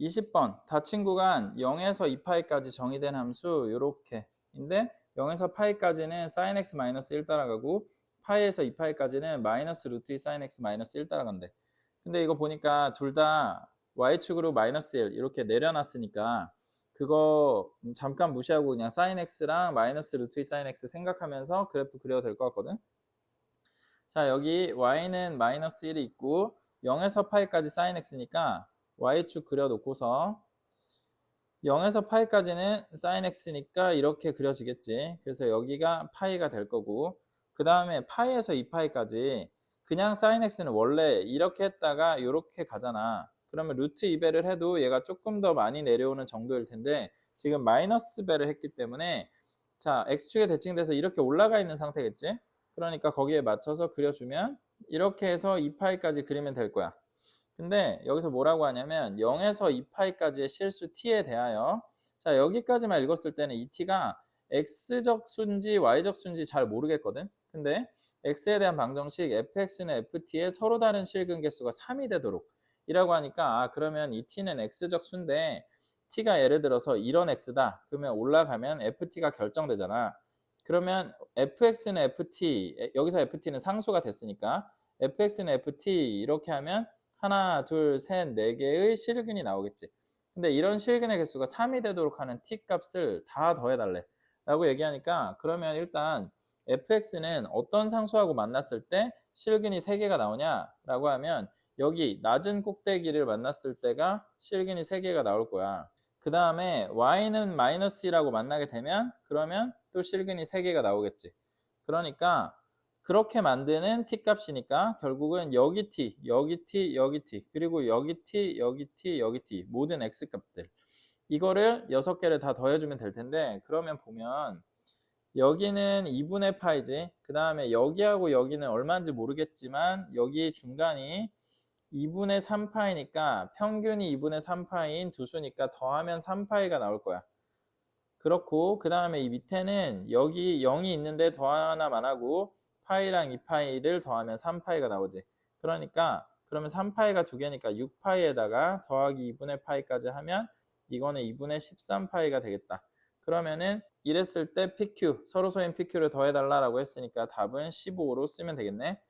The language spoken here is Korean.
20번 닫힌 구간 0에서 2파이까지 정의된 함수 요렇게 인데 0에서 파이까지는 sin x 마이너스 1 따라가고 파이에서 2파이까지는 마이너스 루트 2 sin x 마이너스 1 따라간대. 근데 이거 보니까 둘 다 y축으로 마이너스 1 이렇게 내려놨으니까 그거 잠깐 무시하고 그냥 sin x랑 마이너스 루트 2 sin x 생각하면서 그래프 그려도 될 것 같거든. 자 여기 y는 마이너스 1이 있고 0에서 파이까지 sin x니까 y축 그려놓고서 0에서 파이까지는 sin x니까 이렇게 그려지겠지. 그래서 여기가 파이가 될 거고 그 다음에 파이에서 2파이까지 그냥 sin x는 원래 이렇게 했다가 이렇게 가잖아. 그러면 루트 2배를 해도 얘가 조금 더 많이 내려오는 정도일 텐데 지금 마이너스 배를 했기 때문에 자 x축에 대칭돼서 이렇게 올라가 있는 상태겠지? 그러니까 거기에 맞춰서 그려주면 이렇게 해서 2파이까지 그리면 될 거야. 근데 여기서 뭐라고 하냐면 0에서 2파이까지의 실수 t에 대하여 자 여기까지만 읽었을 때는 이 t가 x적 수인지 y적 수인지 잘 모르겠거든. 근데 x에 대한 방정식 fx는 ft의 서로 다른 실근 개수가 3이 되도록 이라고 하니까 아 그러면 이 t는 x적 수인데 t가 예를 들어서 이런 x다. 그러면 올라가면 ft가 결정되잖아. 그러면 fx는 ft 여기서 ft는 상수가 됐으니까 fx는 ft 이렇게 하면 하나, 둘, 셋, 네 개의 실근이 나오겠지. 근데 이런 실근의 개수가 3이 되도록 하는 t 값을 다 더해달래. 라고 얘기하니까 그러면 일단 fx는 어떤 상수하고 만났을 때 실근이 3개가 나오냐? 라고 하면 여기 낮은 꼭대기를 만났을 때가 실근이 3개가 나올 거야. 그 다음에 y는 마이너스 1하고 만나게 되면 그러면 또 실근이 3개가 나오겠지. 그러니까 그렇게 만드는 t 값이니까 결국은 여기 t, 여기 t, 여기 t, 그리고 여기 t, 여기 t, 여기 t 모든 x 값들. 이거를 6개를 다 더해주면 될 텐데 그러면 보면 여기는 2분의 파이지 그 다음에 여기하고 여기는 얼마인지 모르겠지만 여기 중간이 2분의 3파이니까 평균이 2분의 3파이인 두 수니까 더하면 3파이가 나올 거야. 그렇고 그 다음에 이 밑에는 여기 0이 있는데 더 하나만 하고 파이랑 2파이를 더하면 3파이가 나오지. 그러니까 그러면 3파이가 두 개니까 6파이에다가 더하기 2분의 파이까지 하면 이거는 2분의 13파이가 되겠다. 그러면은 이랬을 때 PQ, 서로 소인 PQ를 더해달라고 했으니까 답은 15로 쓰면 되겠네.